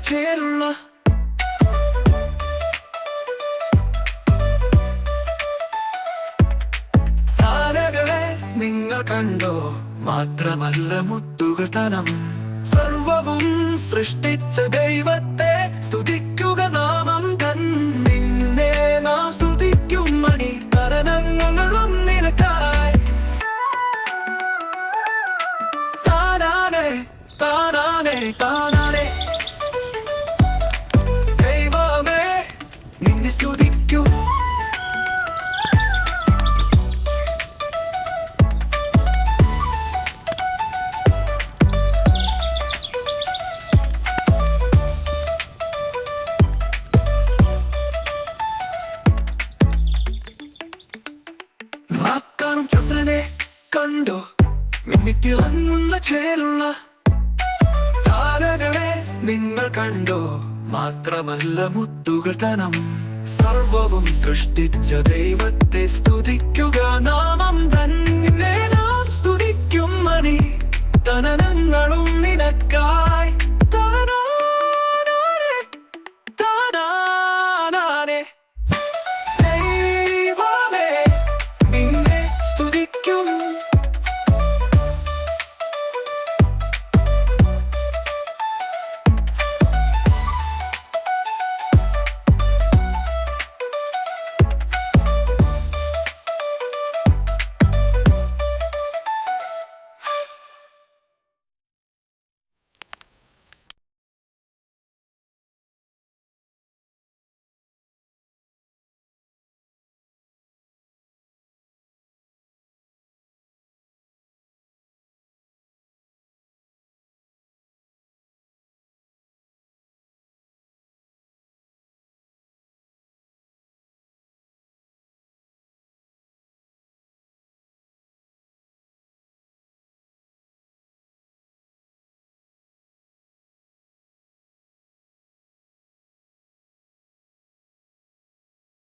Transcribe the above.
ചേരുള്ള. നിങ്ങൾ കണ്ടോ? മാത്രമല്ല മുത്തുകൾ തനം. സർവവും സൃഷ്ടിച്ച ദൈവത്തെ സ്തുതിക്കുക നാമം തന്നെ നാം സ്തുതിക്കും മണി കരണങ്ങളും നിനക്കായി. താനാനെ താനാനെ താനാനെ ദൈവമേ നിന്നെ സ്തുതിക്കും. കണ്ടു. മിന്നിത്തിളങ്ങുന്ന ചേലുള്ള താരകളെ നിങ്ങൾ കണ്ടോ. മാത്രമല്ല മുത്തുകൾ തനം. സർവവും സൃഷ്ടിച്ച ദൈവത്തെ സ്തുതിക്കുക. നാമം തന്നെ നാം സ്തുതിക്കും മണി. നിനക്കായി